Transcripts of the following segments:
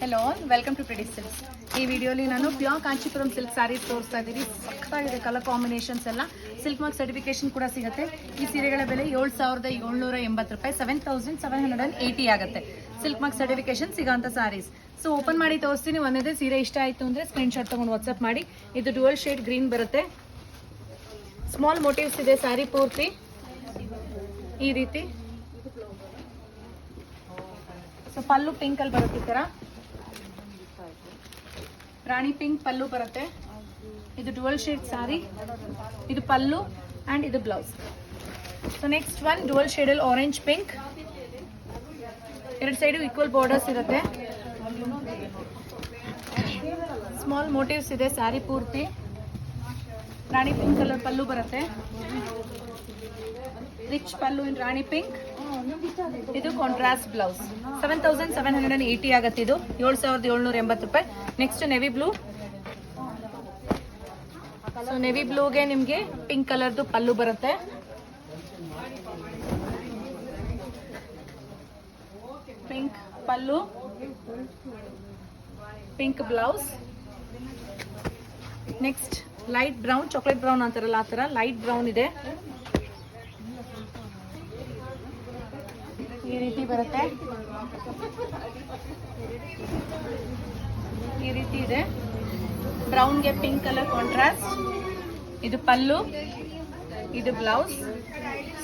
Hello welcome to ಪ್ರಿಡಿ silks ಈ ವಿಡಿಯೋಲಿ ನಾನು ಪ್ಯೂರ್ ಕಾಂಚಿಪುರಂ ಸಿಲ್ಕ್ ಸ್ಯಾರೀಸ್ ತೋರಿಸ್ತಾ ಇದ್ದೀವಿ ಸಖತ್ತಾಗಿದೆ ಕಲರ್ ಕಾಂಬಿನೇಷನ್ಸ್ ಎಲ್ಲ. ಸಿಲ್ಕ್ ಮಾರ್ಕ್ ಸರ್ಟಿಫಿಕೇಶನ್ ಕೂಡ ಸಿಗುತ್ತೆ. ಈ ಸೀರೆಗಳ ಬೆಲೆ ಏಳು ಸಾವಿರದ ಏಳ್ನೂರ ಎಂಬತ್ತು ರೂಪಾಯಿ seven thousand seven hundred and eighty ಆಗುತ್ತೆ. ಸಿಲ್ಕ್ ಮಾರ್ಕ್ ಸರ್ಟಿಫಿಕೇಶನ್ ಸಿಗೋಂಥ ಸ್ಯಾರೀಸ್ ಸೊ ಓಪನ್ ಮಾಡಿ ತೋರಿಸ್ತೀನಿ. ಒಂದೇ ಸೀರೆ ಇಷ್ಟ ಆಯಿತು ಅಂದರೆ ಸ್ಕ್ರೀನ್ಶಾಟ್ ತೊಗೊಂಡು ವಾಟ್ಸಪ್ ಮಾಡಿ. ಇದು ಡುವಲ್ ಶೇಡ್ ಗ್ರೀನ್ ಬರುತ್ತೆ. ಸ್ಮಾಲ್ ಮೋಟಿವ್ಸ್ ಇದೆ ಸ್ಯಾರಿ ಪೂರ್ತಿ. ಈ ರೀತಿ. ಸೊ ಪಲ್ಲು ಪಿಂಕಲ್ಲಿ ಬರುತ್ತೆ ಈ ತರ. ರಾಣಿ ಪಿಂಕ್ ಪಲ್ಲು ಬರುತ್ತೆ. ಇದು ಡುವಲ್ ಶೇಡ್ ಸಾರಿ, ಇದು ಪಲ್ಲು ಅಂಡ್ ಇದು blouse. So next one dual ಶೇಡಲ್ಲಿ orange pink ಎರಡು ಸೈಡು ಈಕ್ವಲ್ ಬಾರ್ಡರ್ಸ್ ಇರುತ್ತೆ. ಸ್ಮಾಲ್ ಮೋಟಿವ್ಸ್ ಇದೆ ಸ್ಯಾರಿ ಪೂರ್ತಿ. ರಾಣಿ ಪಿಂಕ್ ಕಲರ್ ಪಲ್ಲು ಬರುತ್ತೆ. Rich pallu in rani pink. ಇದು contrast blouse seven thousand seven hundred and eighty ಆಗುತ್ತೆ ಇದು. ಏಳು ಸಾವಿರದ ಏಳ್ನೂರ ಎಂಬತ್ತು ರೂಪಾಯಿ. Next navy blue so navy ಬ್ಲೂಗೆ ನಿಮಗೆ ಪಿಂಕ್ ಕಲರ್ದು ಪಲ್ಲು ಬರುತ್ತೆ. Pink pallu. Pink blouse next light brown chocolate brown ಅಂತಾರಲ್ಲ, ಆ ಥರ ಲೈಟ್ ಬ್ರೌನ್ ಇದೆ. ಈ ರೀತಿ ಬರುತ್ತೆ. ಈ ರೀತಿ ಇದೆ. ಬ್ರೌನ್ಗೆ ಪಿಂಕ್ ಕಲರ್ ಕಾಂಟ್ರಾಸ್ಟ್ ಇದು ಪಲ್ಲು. ಇದು ಬ್ಲೌಸ್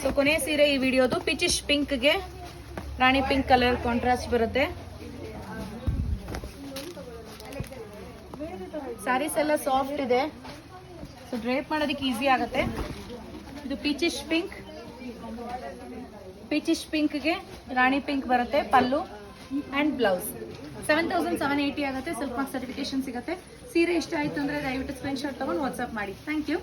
ಸೊ ಕೊನೆ ಸೀರೆ ಈ ವಿಡಿಯೋದು. ಪಿಚಿಶ್ ಪಿಂಕ್ಗೆ ರಾಣಿ ಪಿಂಕ್ ಕಲರ್ ಕಾಂಟ್ರಾಸ್ಟ್ ಬರುತ್ತೆ. ಸ್ಯಾರೀಸ್ ಎಲ್ಲ ಸಾಫ್ಟ್ ಇದೆ. ಸೊ ಡ್ರೇಪ್ ಮಾಡೋದಕ್ಕೆ ಈಸಿ ಆಗುತ್ತೆ. ಇದು ಪೀಚಿಶ್ ಪಿಂಕ್ ಪೀಚಿಶ್ ಪಿಂಕ್ಗೆ ರಾಣಿ ಪಿಂಕ್ ಬರುತ್ತೆ, pallu and blouse seven thousand seven eighty ಆಗುತ್ತೆ ಸ್ವಲ್ಪ ಮಾರ್ಕ್ ಸರ್ಟಿಫಿಕೇಶನ್ ಸಿಗುತ್ತೆ. ಸೀರೆ ಇಷ್ಟ ಆಯಿತು ಅಂದರೆ ದಯವಿಟ್ಟು ಸ್ಕ್ರೀನ್ಶಾಟ್ ತೊಗೊಂಡು ವಾಟ್ಸಪ್ ಮಾಡಿ. Thank you